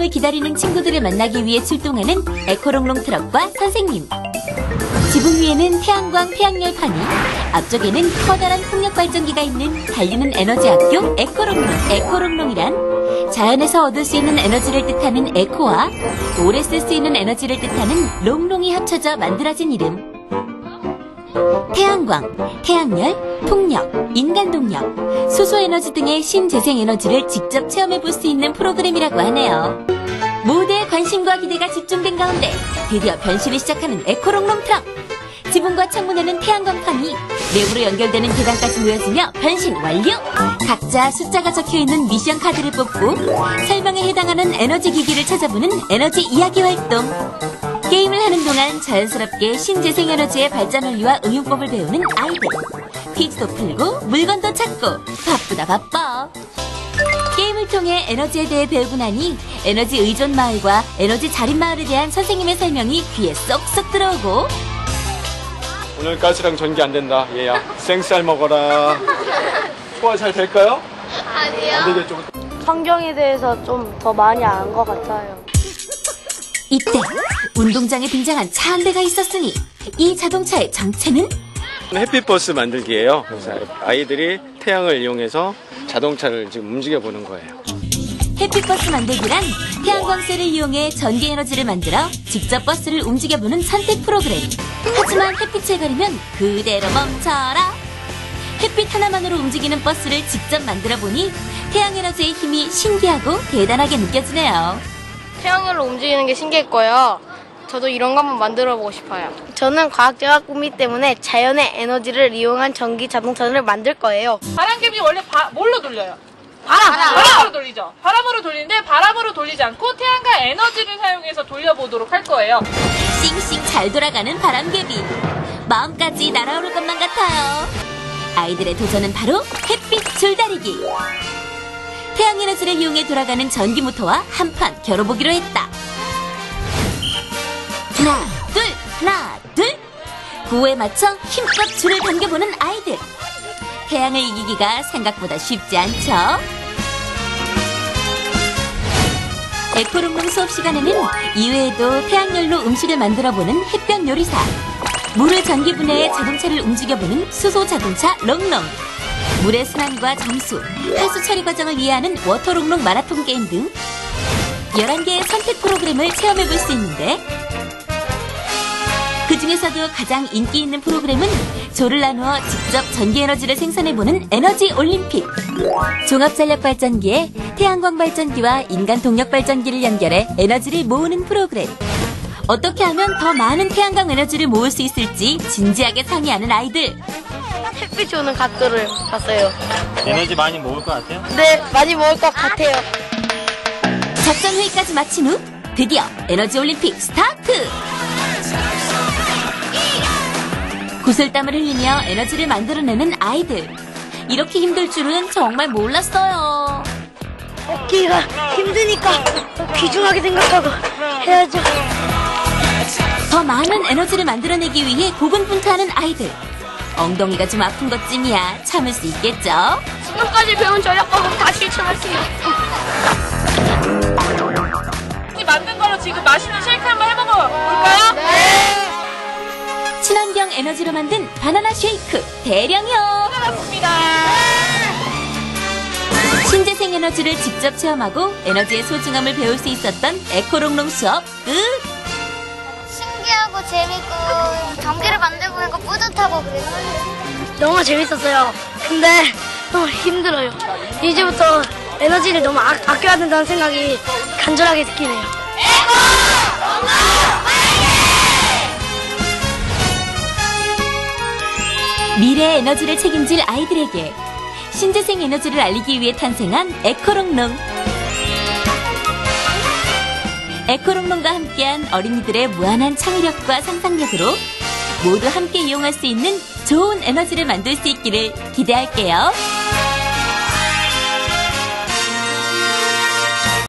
시험을 기다리는 친구들을 만나기 위해 출동하는 에코롱롱 트럭과 선생님. 지붕 위에는 태양광 태양열 판이, 앞쪽에는 커다란 풍력 발전기가 있는 달리는 에너지 학교 에코롱롱. 에코롱롱이란 자연에서 얻을 수 있는 에너지를 뜻하는 에코와 오래 쓸 수 있는 에너지를 뜻하는 롱롱이 합쳐져 만들어진 이름. 태양광, 태양열, 풍력, 인간동력, 수소에너지 등의 신재생 에너지를 직접 체험해 볼 수 있는 프로그램이라고 하네요. 모두의 관심과 기대가 집중된 가운데 드디어 변신을 시작하는 에코롱롱 트럭. 지붕과 창문에는 태양광판이 랩으로 연결되는 계단까지 모여지며 변신 완료! 각자 숫자가 적혀있는 미션 카드를 뽑고 설명에 해당하는 에너지 기기를 찾아보는 에너지 이야기 활동. 게임을 하는 동안 자연스럽게 신재생 에너지의 발전 원리와 응용법을 배우는 아이들. 퀴즈도 풀고 물건도 찾고 바쁘다 바빠. 게임을 통해 에너지에 대해 배우고 나니 에너지 의존 마을과 에너지 자립 마을에 대한 선생님의 설명이 귀에 쏙쏙 들어오고 오늘 가스랑 전기 안 된다. 얘야. 생쌀 먹어라. 소화 잘 될까요? 아니요. 안 되겠죠. 환경에 대해서 좀 더 많이 안 것 같아요. 이때 운동장에 등장한 차 한 대가 있었으니 이 자동차의 정체는 햇빛버스 만들기예요. 그래서 아이들이 태양을 이용해서 자동차를 지금 움직여 보는 거예요. 햇빛버스 만들기란 태양광셀을 이용해 전기 에너지를 만들어 직접 버스를 움직여보는 선택 프로그램. 하지만 햇빛을 가리면 그대로 멈춰라. 햇빛 하나만으로 움직이는 버스를 직접 만들어 보니 태양 에너지의 힘이 신기하고 대단하게 느껴지네요. 태양열로 움직이는 게 신기했고요. 저도 이런 거 한번 만들어 보고 싶어요. 저는 과학자가 꿈이기 때문에 자연의 에너지를 이용한 전기 자동차를 만들 거예요. 바람개비 원래 바- 뭘로 돌려요? 바람! 바람으로 돌리죠. 바람으로 돌리는데 바람으로 돌리지 않고 태양과 에너지를 사용해서 돌려보도록 할 거예요. 싱싱 잘 돌아가는 바람개비. 마음까지 날아오를 것만 같아요. 아이들의 도전은 바로 햇빛 줄다리기. 태양 에너지를 이용해 돌아가는 전기 모터와 한판 겨뤄보기로 했다. 하나, 둘, 하나, 둘. 구호에 맞춰 힘껏 줄을 당겨보는 아이들. 태양을 이기기가 생각보다 쉽지 않죠? 에코롱롱 수업 시간에는 이외에도 태양열로 음식을 만들어보는 햇볕 요리사, 물을 전기 분해해 자동차를 움직여보는 수소 자동차 롱롱, 물의 순환과 정수, 하수 처리 과정을 이해하는 워터롱롱 마라톤 게임 등 11개의 선택 프로그램을 체험해 볼 수 있는데 그 중에서도 가장 인기 있는 프로그램은 조를 나누어 직접 전기 에너지를 생산해 보는 에너지 올림픽. 종합 전력 발전기에 태양광 발전기와 인간 동력 발전기를 연결해 에너지를 모으는 프로그램. 어떻게 하면 더 많은 태양광 에너지를 모을 수 있을지 진지하게 상의하는 아이들. 햇빛이 오는 각도를 봤어요. 에너지 많이 모을 것 같아요? 네, 많이 먹을 것 같아요. 작전 회의까지 마친 후 드디어 에너지 올림픽 스타트! 구슬땀을 흘리며 에너지를 만들어내는 아이들. 이렇게 힘들 줄은 정말 몰랐어요. 먹기가 힘드니까 귀중하게 생각하고 해야죠. 더 많은 에너지를 만들어내기 위해 고군분투하는 아이들. 엉덩이가 좀 아픈 것쯤이야 참을 수 있겠죠? 지금까지 배운 전략법은 다 실천할 수 있어요. 이 만든 걸로 지금 맛있는 쉐이크 한번 해보고 볼까요? 네. 친환경 에너지로 만든 바나나 쉐이크 대량이요. 맞습니다. 신재생 에너지를 직접 체험하고 에너지의 소중함을 배울 수 있었던 에코롱롱 수업 끝. 신기하고 재밌고 전기를 만들고 보니까 뿌듯하고 그래요. 너무 재밌었어요. 근데 너무 힘들어요. 이제부터 에너지를 너무 아, 아껴야 된다는 생각이 간절하게 느끼네요. 미래의 에너지를 책임질 아이들에게 신재생 에너지를 알리기 위해 탄생한 에코롱롱. 에코롱롱과 함께한 어린이들의 무한한 창의력과 상상력으로 모두 함께 이용할 수 있는 좋은 에너지를 만들 수 있기를 기대할게요.